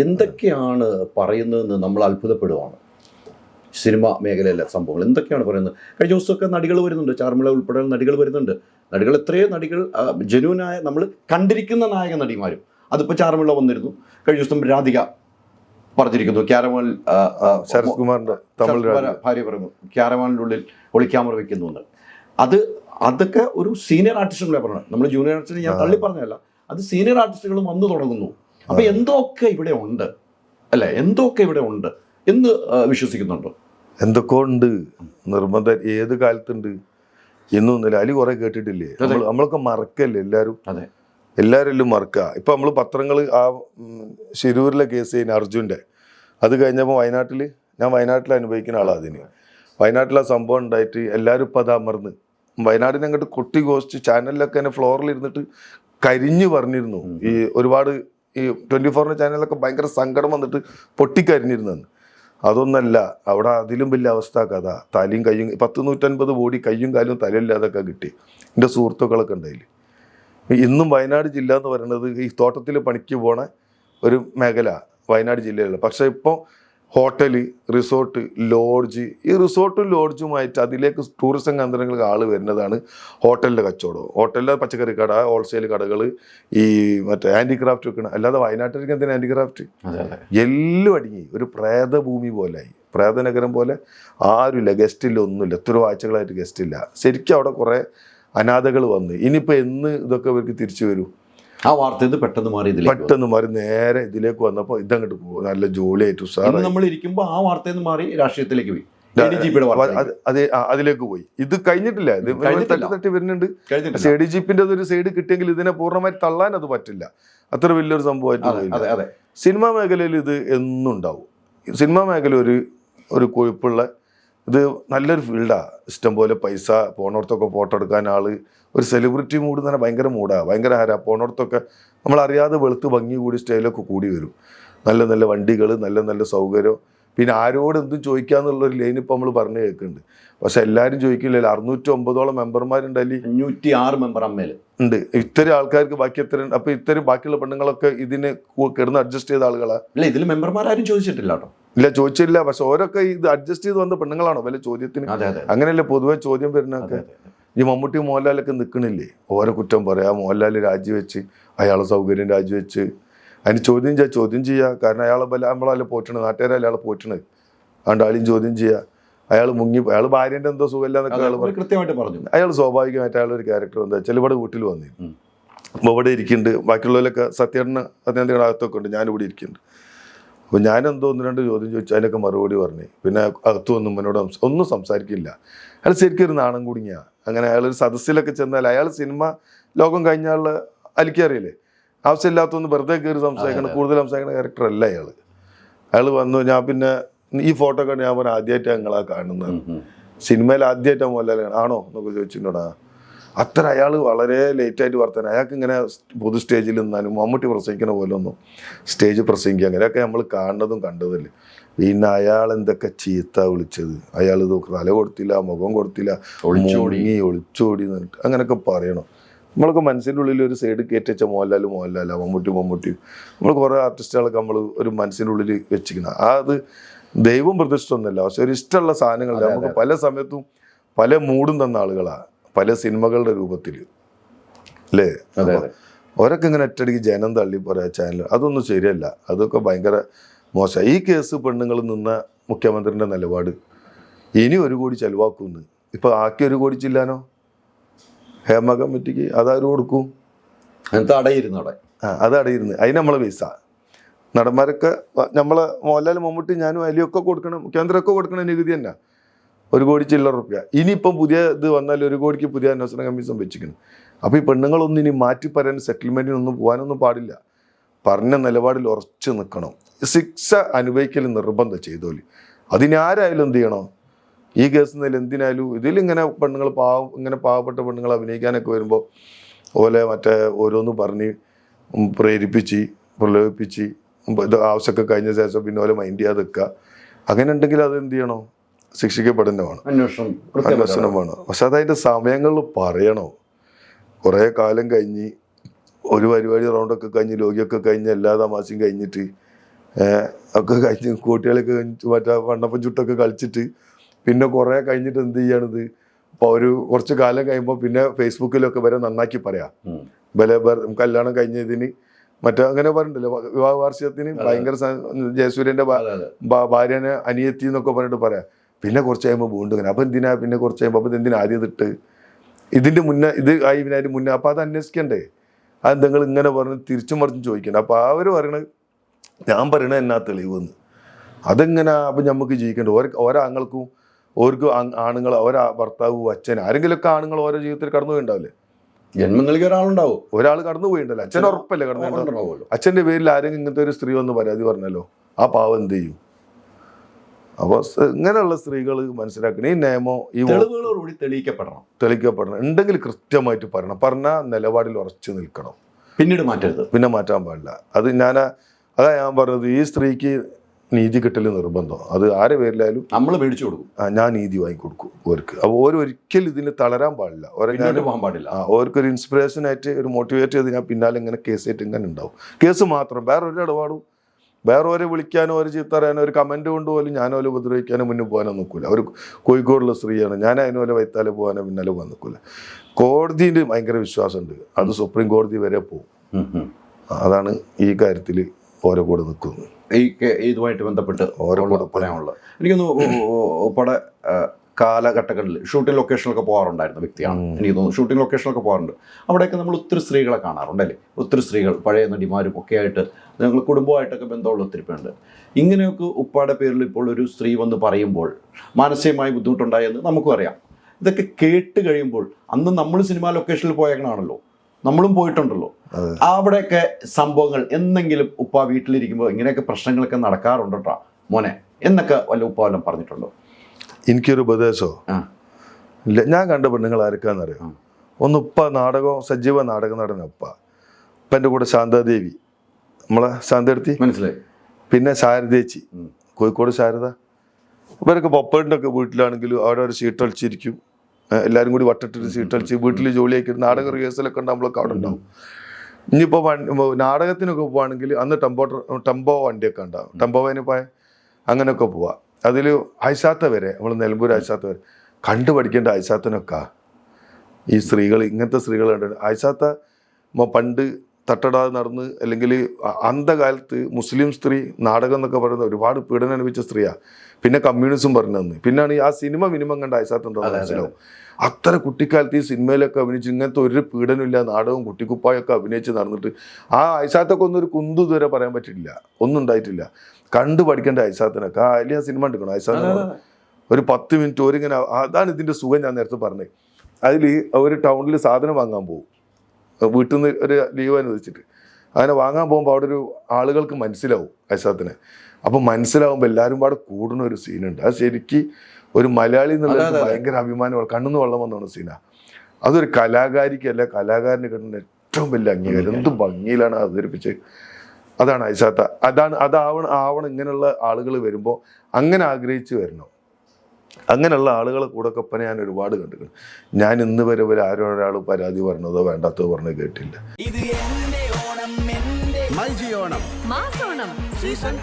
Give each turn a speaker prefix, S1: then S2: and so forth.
S1: എന്തൊക്കെയാണ് പറയുന്നതെന്ന് നമ്മൾ അത്ഭുതപ്പെടുവാണ്. സിനിമ മേഖലയിലെ സംഭവങ്ങൾ എന്തൊക്കെയാണ് പറയുന്നത്? കഴിഞ്ഞ ദിവസമൊക്കെ നടികൾ വരുന്നുണ്ട്. ചാർമിള ഉൾപ്പെടെ നടികൾ വരുന്നുണ്ട്. നടികൾ എത്രയോ നടികൾ ജനുവിനായ നമ്മൾ കണ്ടിരിക്കുന്ന നായക നടിമാരും. അതിപ്പോൾ ചാർമിള വന്നിരുന്നു. കഴിഞ്ഞ ദിവസം രാധിക പറഞ്ഞിരിക്കുന്നു. ആ,
S2: ശരത് കുമാറിന്റെ
S1: ഭാര്യ പറഞ്ഞു ഉള്ളിൽ ഒളിക്യാമറ വെക്കുന്നുണ്ട്. അത് അതൊക്കെ ഒരു സീനിയർ ആർട്ടിസ്റ്റുകളെ പറഞ്ഞു നമ്മൾ ജൂനിയർ ആർട്ടിസ്റ്റ് ഞാൻ തള്ളി പറഞ്ഞതല്ല. അത് സീനിയർ ആർട്ടിസ്റ്റുകളും വന്നു തുടങ്ങുന്നു. അപ്പൊ എന്തൊക്കെ ഇവിടെ ഉണ്ട്? അല്ലെ? എന്തൊക്കെ ഇവിടെ ഉണ്ട് എന്ന് വിശ്വസിക്കുന്നുണ്ടോ?
S2: എന്തൊക്കെ ഉണ്ട്? നിർബന്ധം ഏത് കാലത്തുണ്ട്? എന്നൊന്നുമില്ല അതിൽ കുറെ കേട്ടിട്ടില്ലേ? നമ്മളൊക്കെ മറക്കല്ലേ എല്ലാരും?
S1: അതെ.
S2: എല്ലാവരും എല്ലാം മറക്കുക ഇപ്പൊ നമ്മൾ പത്രങ്ങൾ ആ ശിരൂരിലെ കേസ് കഴിഞ്ഞ അർജുന്റെ. അത് കഴിഞ്ഞപ്പോൾ വയനാട്ടിൽ ഞാൻ വയനാട്ടിൽ അനുഭവിക്കുന്ന ആളാണ് അതിന്. വയനാട്ടിൽ ആ സംഭവം ഉണ്ടായിട്ട് എല്ലാവരും ഇപ്പം അത് അമർന്ന്. വയനാടിനെ അങ്ങോട്ട് കൊട്ടി ഘോഷിച്ച് ചാനലിലൊക്കെ തന്നെ ഫ്ലോറിൽ ഇരുന്നിട്ട് കരിഞ്ഞു പറഞ്ഞിരുന്നു. ഈ ഒരുപാട് ഈ ട്വന്റി ഫോറിന്റെ ചാനലൊക്കെ ഭയങ്കര സങ്കടം വന്നിട്ട് പൊട്ടിക്കരിഞ്ഞിരുന്നെന്ന് അതൊന്നല്ല അവിടെ അതിലും വലിയ അവസ്ഥ കഥ. തലയും കയ്യും പത്ത് നൂറ്റൻപത് കോടി കയ്യും കാലും തലയില്ലാതൊക്കെ കിട്ടി. എന്റെ സുഹൃത്തുക്കളൊക്കെ ഉണ്ടായില്ല? ഇന്നും വയനാട് ജില്ല എന്ന് പറയുന്നത് ഈ തോട്ടത്തിൽ പണിക്ക് പോണ ഒരു മേഖല വയനാട് ജില്ലയിലുള്ള പക്ഷേ ഇപ്പോൾ ഹോട്ടൽ റിസോർട്ട് ലോഡ്ജ്. ഈ റിസോർട്ടും ലോഡ്ജുമായിട്ട് അതിലേക്ക് ടൂറിസം കേന്ദ്രങ്ങൾക്ക് ആൾ വരുന്നതാണ് ഹോട്ടലിന്റെ കച്ചവടം. ഹോട്ടലിലെ പച്ചക്കറി കട ഹോൾസെയിൽ കടകൾ ഈ മറ്റേ ഹാൻഡിക്രാഫ്റ്റ് വെക്കണം അല്ലാതെ വയനാട്ടിലേക്ക് എന്തിനാ ഹാൻഡിക്രാഫ്റ്റ്? എല്ലാം അടങ്ങി. ഒരു പ്രേതഭൂമി പോലെയായി പ്രേതനഗരം പോലെ ആരുമില്ല ഗസ്റ്റില്ല ഒന്നുമില്ല. എത്ര ആഴ്ചകളായിട്ട് ഗസ്റ്റില്ല ശരിക്കും അവിടെ കുറേ അനാഥകൾ വന്ന്. ഇനിയിപ്പോൾ എന്ന് ഇതൊക്കെ ഇവർക്ക് തിരിച്ചു വരും?
S1: ആ വാർത്ത പെട്ടെന്ന് മാറി
S2: പെട്ടെന്ന് മാറി നേരെ ഇതിലേക്ക് വന്നപ്പോൾ ഇതങ്ങോട്ട് പോകും നല്ല ജോലിയായിട്ട് സാർ
S1: നമ്മൾ ഇരിക്കുമ്പോൾ ആ വാർത്തയിൽ നിന്ന് മാറി രാഷ്ട്രീയത്തിലേക്ക് പോയി.
S2: അതെ അതിലേക്ക് പോയി. ഇത് കഴിഞ്ഞിട്ടില്ല. ഇത്. തട്ടി തട്ടി വരുന്നുണ്ട്. പക്ഷേ ഡി ജിപ്പിന്റെ ഒരു സൈഡ് കിട്ടിയെങ്കിൽ ഇതിനെ പൂർണമായി തള്ളാൻ അത് പറ്റില്ല. അത്ര വലിയൊരു സംഭവമായിട്ട് സിനിമാ മേഖലയിൽ ഇത് എന്നുണ്ടാവും സിനിമാ മേഖല ഒരു ഒരു കൊഴുപ്പുള്ള ഇത് നല്ലൊരു ഫീൽഡാണ് ഇഷ്ടംപോലെ പൈസ പോണോടത്തൊക്കെ ഫോട്ടോ എടുക്കാൻ ആൾ ഒരു സെലിബ്രിറ്റി മൂഡ് തന്നെ ഭയങ്കര മൂഡാണ് ഭയങ്കര ഹര പോണോടത്തൊക്കെ നമ്മളറിയാതെ വെളുത്ത് ഭംഗി കൂടി സ്റ്റൈലൊക്കെ കൂടി വരും. നല്ല നല്ല വണ്ടികൾ നല്ല നല്ല സൗകര്യം. പിന്നെ ആരോട് എന്തും ചോദിക്കാന്നുള്ളൊരു ലൈൻ ഇപ്പം നമ്മൾ പറഞ്ഞു കേൾക്കുന്നുണ്ട് പക്ഷെ എല്ലാവരും ചോദിക്കില്ലല്ലോ അറുന്നൂറ്റി ഒമ്പതോളം മെമ്പർമാരുണ്ട് അല്ലെങ്കിൽ
S1: അഞ്ഞൂറ്റി ആറ് മെമ്പർ അമ്മയിൽ
S2: ഉണ്ട്. ഇത്തരം ആൾക്കാർക്ക് ബാക്കി എത്ര അപ്പോൾ ഇത്തരം ബാക്കിയുള്ള പെണ്ണുങ്ങളൊക്കെ ഇതിന് കിടന്ന് അഡ്ജസ്റ്റ് ചെയ്ത ആളുകളാണ്
S1: ഇല്ല ഇതിൽ മെമ്പർമാരും ചോദിച്ചിട്ടില്ല കേട്ടോ
S2: ഇല്ല ചോദിച്ചില്ല പക്ഷെ ഓരൊക്കെ ഇത് അഡ്ജസ്റ്റ് ചെയ്ത് വന്ന പെണ്ണുങ്ങളാണോ? വല്ല ചോദ്യത്തിന്? അങ്ങനെയല്ലേ പൊതുവെ ചോദ്യം വരുന്നൊക്കെ ഈ മമ്മൂട്ടി മോഹൻലാലൊക്കെ നിൽക്കണില്ലേ ഓരോ കുറ്റം പറയാം. മോഹൻലാൽ രാജിവെച്ച് അയാളെ സൗകര്യം രാജിവെച്ച്. അതിന് ചോദ്യം ചെയ്യാ ചോദ്യം ചെയ്യുക കാരണം അയാളെ ബല നമ്മളല്ലേ പോറ്റണത്? നാട്ടുകാരെ അയാളെ പോറ്റണത്? അതുകൊണ്ട് ആളെയും ചോദ്യം ചെയ്യുക അയാൾ മുങ്ങി അയാൾ ഭാര്യന്റെ എന്തോ സുഖമില്ല എന്നൊക്കെ അയാൾ
S1: കൃത്യമായിട്ട് പറഞ്ഞു.
S2: അയാൾ സ്വാഭാവികമായിട്ട് അയാളൊരു ഒരു ക്യാരക്ടർ എന്താ? വെച്ചാൽ ഇവിടെ വീട്ടിൽ
S1: വന്നിരുന്നു.
S2: അപ്പോൾ ഇവിടെ ഇരിക്കുന്നുണ്ട്. ബാക്കിയുള്ളവരൊക്കെ സത്യേട്ടന് സത്യേട്ടന്റെ അകത്തൊക്കെ ഉണ്ട്. ഞാനിവിടെ ഇരിക്കുന്നുണ്ട്. അപ്പോൾ ഞാൻ എന്തോ ഒന്ന് രണ്ട് ചോദ്യം ചോദിച്ചു അതിനൊക്കെ മറുപടി പറഞ്ഞു. പിന്നെ അകത്തു വന്നും എന്നോട് ഒന്നും സംസാരിക്കില്ല. അയാൾ ശരിക്കും ഒരു നാണം കുടുങ്ങിയ. അങ്ങനെ അയാൾ ഒരു സദസ്സിലൊക്കെ ചെന്നാൽ അയാൾ സിനിമ ലോകം കഴിഞ്ഞാലുള്ള അലിക്കറിയില്ലേ ആവശ്യമില്ലാത്തൊന്ന് വെറുതെ കയറി സംസാരിക്കണം കൂടുതൽ സംസാരിക്കുന്ന ക്യാരക്ടർ അല്ല അയാൾ അയാൾ വന്നു ഞാൻ പിന്നെ ഈ ഫോട്ടോ കണ്ട് ഞാൻ പറഞ്ഞു ആദ്യമായിട്ടാണ് നിങ്ങളാ കാണുന്നത്. സിനിമയിൽ ആദ്യമായിട്ടാണ് മോഹൻലാൽ ആണോ? എന്നൊക്കെ ചോദിച്ചിട്ടുണ്ടോ അത്ര അയാൾ വളരെ ലേറ്റായിട്ട് വർത്തനം അയാൾക്ക് ഇങ്ങനെ പൊതു സ്റ്റേജിൽ നിന്നാലും മമ്മൂട്ടി പ്രസംഗിക്കണ പോലെ ഒന്നും സ്റ്റേജ് പ്രസംഗിക്കുക അങ്ങനെയൊക്കെ നമ്മൾ കാണുന്നതും കണ്ടതല്ലേ. പിന്നെ അയാൾ എന്തൊക്കെ ചീത്ത വിളിച്ചത്. അയാൾ ഇത് തല കൊടുത്തില്ല മുഖം കൊടുത്തില്ല
S1: ഒളിച്ചോടി.
S2: ഒളിച്ചോടി എന്നിട്ട് അങ്ങനെയൊക്കെ പറയണം. നമ്മളൊക്കെ മനസ്സിന്റെ ഉള്ളിൽ ഒരു സൈഡ് കയറ്റിച്ച മോഹൻലാൽ മോഹൻലാൽ മമ്മൂട്ടി മമ്മൂട്ടി. നമ്മൾ കുറേ ആർട്ടിസ്റ്റുകളൊക്കെ നമ്മൾ ഒരു മനസ്സിന്റെ ഉള്ളിൽ വെച്ചിരിക്കണം ആ അത് ദൈവം പ്രതിഷ്ഠ ഒന്നുമല്ല പക്ഷെ ഒരു ഇഷ്ടമുള്ള സാധനങ്ങൾ നമുക്ക് പല സമയത്തും പല മൂടും തന്ന ആളുകളാണ് പല സിനിമകളുടെ രൂപത്തിൽ അല്ലേ
S1: അതെ അതെ.
S2: അവരൊക്കെ ഇങ്ങനെ ഒറ്റയടിക്ക് ജനം തള്ളി പോരാ ചാനൽ അതൊന്നും ശരിയല്ല. അതൊക്കെ ഭയങ്കര മോശം. ഈ കേസ് പെണ്ണുങ്ങൾ നിന്ന മുഖ്യമന്ത്രിന്റെ നിലപാട് ഇനി ഒരു കോടി ചെലവാക്കുമെന്ന്. ഇപ്പം ആക്കി ഒരു കോടി ചില്ലാനോ? ഹേമ കമ്മിറ്റിക്ക് അതാര് കൊടുക്കും?
S1: അങ്ങനത്തെ അടയിരുന്നു അവിടെ.
S2: ആ അത് അടയിരുന്നു. അതിന് നമ്മളെ പൈസ. നടന്മാരൊക്കെ നമ്മളെ മോഹൻലാൽ മമ്മൂട്ടി ഞാനും അലിയൊക്കെ കൊടുക്കണം മുഖ്യമന്ത്രിയൊക്കെ കൊടുക്കണം നികുതി തന്നെ. ഒരു കോടി ചില്ലറ റുപ്യ. ഇനിയിപ്പം പുതിയ ഇത് വന്നാൽ ഒരു കോടിക്ക് പുതിയ അന്വേഷണ കമ്മീഷൻ വെച്ചിരിക്കുന്നു. അപ്പോൾ ഈ പെണ്ണുങ്ങളൊന്നും ഇനി മാറ്റി പറയാൻ സെറ്റിൽമെന്റിനൊന്നും പോകാനൊന്നും പാടില്ല. പറഞ്ഞ നിലപാടിൽ ഉറച്ചു നിൽക്കണം. ശിക്ഷ അനുഭവിക്കൽ നിർബന്ധം ചെയ്തോലി. അതിനാരായാലും എന്ത് ചെയ്യണോ? ഈ കേസിൽ നിന്ന് എന്തിനായാലും ഇതിലിങ്ങനെ പെണ്ണുങ്ങൾ പാവ ഇങ്ങനെ പാവപ്പെട്ട പെണ്ണുങ്ങൾ അഭിനയിക്കാനൊക്കെ വരുമ്പോൾ അതുപോലെ മറ്റേ ഓരോന്ന് പറഞ്ഞ് പ്രേരിപ്പിച്ച് പ്രലോഭിപ്പിച്ച് ഇത് ആവശ്യമൊക്കെ കഴിഞ്ഞ ശേഷം പിന്നെ ഓലെ മൈൻഡ് ചെയ്യാതെ വെക്കുക അങ്ങനെ ഉണ്ടെങ്കിൽ അത് എന്ത് ചെയ്യണോ? ശിക്ഷിക്കപ്പെടുന്നതാണ്
S1: അന്വേഷണം കൃത്യമായിട്ട്
S2: അന്വേഷണം വേണം പക്ഷെ അതതിന്റെ സമയങ്ങളിൽ പറയണോ? കുറേ കാലം കഴിഞ്ഞ് ഒരു പരിപാടി റൗണ്ടൊക്കെ കഴിഞ്ഞ് ലോകിയൊക്കെ കഴിഞ്ഞ് എല്ലാ തമാശയും കഴിഞ്ഞിട്ട് ഒക്കെ കഴിഞ്ഞ് കുട്ടികളൊക്കെ കഴിഞ്ഞ് മറ്റേ വണ്ണപ്പം ചുട്ടൊക്കെ കളിച്ചിട്ട് പിന്നെ കുറേ കഴിഞ്ഞിട്ട് എന്ത് ചെയ്യാണിത്? അപ്പോൾ ഒരു കുറച്ച് കാലം കഴിയുമ്പോൾ പിന്നെ ഫേസ്ബുക്കിലൊക്കെ വരെ നന്നാക്കി പറയാം. ബല കല്യാണം കഴിഞ്ഞതിന് മറ്റേ അങ്ങനെ പറഞ്ഞിട്ടില്ല? വിവാഹ വാർഷികത്തിന് ഭയങ്കര ജയസൂര്യന്റെ ഭാര്യനെ അനിയത്തി എന്നൊക്കെ പറഞ്ഞിട്ട് പറയാം. പിന്നെ കുറച്ച് കഴിയുമ്പോൾ വീണ്ടും ഇങ്ങനെ. അപ്പം എന്തിനാ പിന്നെ കുറച്ച് കഴിയുമ്പോൾ അപ്പം എന്തിനാ ആദ്യം ഇതിട്ട്? ഇതിന്റെ മുന്നേ ഇത് ആയി പിന്നെ അതിന്റെ മുന്നേ. അപ്പം അത് അന്വേഷിക്കണ്ടേ? അത് നിങ്ങൾ ഇങ്ങനെ പറഞ്ഞ് തിരിച്ചും മറിച്ചും ചോദിക്കണ്ട. അപ്പോൾ അവർ പറയണത് ഞാൻ പറയണത് എന്നാ തെളിവെന്ന്. അതെങ്ങനെ അപ്പം നമുക്ക് ജീവിക്കേണ്ട ഓരോ ഓരോ ആങ്ങൾക്കും ഓർക്ക് ആണുങ്ങൾ ഓരോ ഭർത്താവ് അച്ഛൻ ആരെങ്കിലുമൊക്കെ ആണുങ്ങൾ ഓരോ ജീവിതത്തിൽ കടന്നു പോയിണ്ടാവില്ലേ?
S1: ജന്മങ്ങളിൽ ഒരാളുണ്ടാവും
S2: ഒരാൾ കടന്നു പോയിണ്ടല്ലോ? അച്ഛൻ ഉറപ്പല്ലേ കടന്നു അച്ഛന്റെ പേരിൽ ആരെങ്കിലും ഇങ്ങനത്തെ ഒരു സ്ത്രീ വന്ന് പരാതി പറഞ്ഞല്ലോ? ആ പാവം എന്ത് ചെയ്യും? അപ്പോൾ ഇങ്ങനെയുള്ള സ്ത്രീകൾ മനസ്സിലാക്കണം ഈ നിയമം ഈ
S1: തെളിവുകളോടുകൂടി തെളിയിക്കപ്പെടണം.
S2: തെളിയിക്കപ്പെടണം. ഉണ്ടെങ്കിൽ കൃത്യമായിട്ട് പറയണം. പറഞ്ഞ നിലപാടിൽ ഉറച്ചു നിൽക്കണം.
S1: പിന്നീട് മാറ്റരുത്.
S2: പിന്നെ മാറ്റാൻ പാടില്ല. അത് ഞാൻ അതാ ഞാൻ പറഞ്ഞത് ഈ സ്ത്രീക്ക് നീതി കിട്ടൽ നിർബന്ധം. അത് ആരെ പേരിലായാലും
S1: നമ്മൾ മേടിച്ചു കൊടുക്കും.
S2: ആ, ഞാൻ നീതി വാങ്ങിക്കൊടുക്കും ഓർക്ക്. അപ്പോൾ ഓരൊരിക്കലും ഇതിന് തളരാൻ പാടില്ല. ഓരോ
S1: പോകാൻ പാടില്ല.
S2: ആ ഓർക്കൊരു ഇൻസ്പിറേഷൻ ആയിട്ട് ഒരു മോട്ടിവേറ്റ് ചെയ്ത് ഞാൻ പിന്നാലെ ഇങ്ങനെ കേസ് ആയിട്ട് ഇങ്ങനെ ഉണ്ടാവും. കേസ് മാത്രം വേറെ ഒരു ഇടപാടും വേറെ ഒരു വിളിക്കാനോ ഒരു ചീത്ത പറയാനോ ഒരു കമന്റ് കൊണ്ട് പോലും ഞാൻ ഓലെ ഉപദ്രവിക്കാനോ മുന്നിൽ പോകാനോ നിൽക്കില്ല അവർ കോഴിക്കോടുള്ള സ്ത്രീയാണ് ഞാൻ അതിനോലെ വൈത്താലെ പോകാനോ പിന്നാലെ പോകാൻ നിൽക്കില്ല കോടതിയിൽ ഭയങ്കര വിശ്വാസമുണ്ട് അത് സുപ്രീം കോടതി വരെ പോകും. അതാണ് ഈ കാര്യത്തിൽ ഓരോ കൂടെ നിൽക്കുന്നത്
S1: ഈ ഇതുമായിട്ട് ബന്ധപ്പെട്ട്
S2: ഓരോ
S1: കൂടെ പറയാനുള്ളത് എനിക്കൊന്ന് ഉപ്പടെ കാലഘട്ടങ്ങളിൽ ഷൂട്ടിംഗ് ലൊക്കേഷനിലൊക്കെ പോകാറുണ്ടായിരുന്ന വ്യക്തിയാണ്. എനിക്ക് തോന്നുന്നു ഷൂട്ടിംഗ് ലൊക്കേഷനിലൊക്കെ പോകാറുണ്ട്. അവിടെയൊക്കെ നമ്മൾ ഒത്തിരി സ്ത്രീകളെ കാണാറുണ്ടല്ലേ ഒത്തിരി സ്ത്രീകൾ പഴയ നടിമാരും ഒക്കെ ആയിട്ട് ഞങ്ങൾ കുടുംബമായിട്ടൊക്കെ ബന്ധമുള്ള ഒത്തിരി പേരുണ്ട്. ഇങ്ങനെയൊക്കെ ഉപ്പാടെ പേരിൽ ഇപ്പോൾ ഒരു സ്ത്രീ വന്ന് പറയുമ്പോൾ മാനസികമായി ബുദ്ധിമുട്ടുണ്ടായെന്ന് നമുക്കും അറിയാം. ഇതൊക്കെ കേട്ട് കഴിയുമ്പോൾ അന്ന് നമ്മൾ സിനിമാ ലൊക്കേഷനിൽ പോയേക്കണാണല്ലോ. നമ്മളും പോയിട്ടുണ്ടല്ലോ. അവിടെയൊക്കെ സംഭവങ്ങൾ എന്തെങ്കിലും ഉപ്പ വീട്ടിലിരിക്കുമ്പോൾ ഇങ്ങനെയൊക്കെ പ്രശ്നങ്ങളൊക്കെ നടക്കാറുണ്ടോ മോനെ. എന്നൊക്കെ വല്ല ഉപ്പ വല്ലതും പറഞ്ഞിട്ടുണ്ടോ?
S2: എനിക്കൊരു ഉപദേശമോ ഇല്ല ഞാൻ കണ്ട പെണ്ണുങ്ങൾ ആരൊക്കെയാണെന്നറിയോ?
S1: ആ.
S2: ഒന്ന് ഉപ്പ നാടകം സജീവ നാടക നടന ഉപ്പ. ഇപ്പം എന്റെ കൂടെ ശാന്താദേവി. നമ്മളെ ശാന്തടുത്തി?
S1: മനസ്സിലായി.
S2: പിന്നെ ശാരദേച്ചി. കോഴിക്കോട് ശാരദ. ഇവരൊക്കെ പപ്പേടിന്റെ ഒക്കെ വീട്ടിലാണെങ്കിലും അവിടെ ഒരു സീറ്റ് അടിച്ചിരിക്കും ഏഹ് എല്ലാവരും കൂടി വട്ടിട്ടൊരു സീറ്റ് അടിച്ച് വീട്ടിൽ ജോലിയാക്കി നാടക റിഹേഴ്സലൊക്കെ ഉണ്ടാകുമ്പോഴൊക്കെ അവിടെ ഉണ്ടാവും. ഇനിയിപ്പോൾ നാടകത്തിനൊക്കെ പോവാണെങ്കിൽ അന്ന് ടെമ്പോ ടെമ്പോ വണ്ടിയൊക്കെ ഉണ്ടാവും. ടെമ്പോ വാനിൽ പോയ അങ്ങനെയൊക്കെ പോവാം. അതിൽ അയസാത്ത വരെ നമ്മൾ നിലമ്പൂർ അയസാത്ത വരെ. കണ്ടു പഠിക്കേണ്ട ഈ സ്ത്രീകൾ ഇങ്ങനത്തെ സ്ത്രീകൾ കണ്ടു അയസാത്ത മ- പണ്ട് തട്ടടാതെ നടന്ന് അല്ലെങ്കിൽ അന്ധകാലത്ത് മുസ്ലിം സ്ത്രീ നാടകം എന്നൊക്കെ പറയുന്ന ഒരുപാട് പീഡനം അനുഭവിച്ച സ്ത്രീയാണ് പിന്നെ കമ്മ്യൂണിസം പറഞ്ഞു തന്നു. പിന്നാണ് ഈ ആ സിനിമ മിനിമം കണ്ട
S1: അതെ,
S2: മനസ്സിലാവും. അത്ര കുട്ടിക്കാലത്ത് ഈ സിനിമയിലൊക്കെ അഭിനയിച്ച് ഇങ്ങനത്തെ ഒരു പീഡനമില്ല നാടകവും കുട്ടിക്കുപ്പായൊക്കെ അഭിനയിച്ച് നടന്നിട്ട് ആ ഐസാത്തൊക്കെ ഒന്നും ഒരു കുന്തു ഇതുവരെ പറയാൻ പറ്റില്ല ഒന്നും ഉണ്ടായിട്ടില്ല. കണ്ടു പഠിക്കേണ്ട ഐസാത്തിനൊക്കെ ആ അല്ലെങ്കിൽ ആ സിനിമ എടുക്കണം ഐസാത്ത് ഒരു പത്ത് മിനിറ്റ് ഒരിങ്ങനെ അതാണ് ഇതിന്റെ സുഖം ഞാൻ നേരത്തെ പറഞ്ഞത് അതിൽ ഒരു ടൗണിൽ സാധനം വാങ്ങാൻ പോകും വീട്ടിൽ നിന്ന് ഒരു ലീവ് അനുവദിച്ചിട്ട്. അങ്ങനെ വാങ്ങാൻ പോകുമ്പോൾ അവിടെ ഒരു ആളുകൾക്ക് മനസ്സിലാവും ഐസാത്തിനെ അപ്പം മനസ്സിലാവുമ്പോൾ എല്ലാവരും പാടെ കൂടുന്ന ഒരു സീനുണ്ട്. അത് ശരിക്ക് ഒരു മലയാളി എന്നുള്ള. ഭയങ്കര അഭിമാനമുള്ള കണ്ണുന്ന് വെള്ളം വന്നാണ് സീനാ. അതൊരു കലാകാരിക്കല്ല കലാകാരന് കിട്ടുന്ന ഏറ്റവും വലിയ അംഗീകാരം. എന്ത് ഭംഗിയിലാണ് അവതരിപ്പിച്ച്. അവതരിപ്പിച്ചത് അതാണ് ഐസാത്ത അതാണ് അതാവണം ആവണം ഇങ്ങനെയുള്ള ആളുകൾ വരുമ്പോൾ അങ്ങനെ ആഗ്രഹിച്ച് വരണം. അങ്ങനെയുള്ള ആളുകളെ കൂടെ ഒക്കെ ഞാൻ ഒരുപാട് കണ്ടിട്ടുണ്ട്. ഞാൻ ഇന്ന് വരെ ഒരു ആരോ ഒരാൾ പരാതി പറഞ്ഞതോ വേണ്ടാത്തതോ പറഞ്ഞോ കേട്ടില്ല.
S3: ഇത് എന്റെ ഓണം
S4: സീസൺ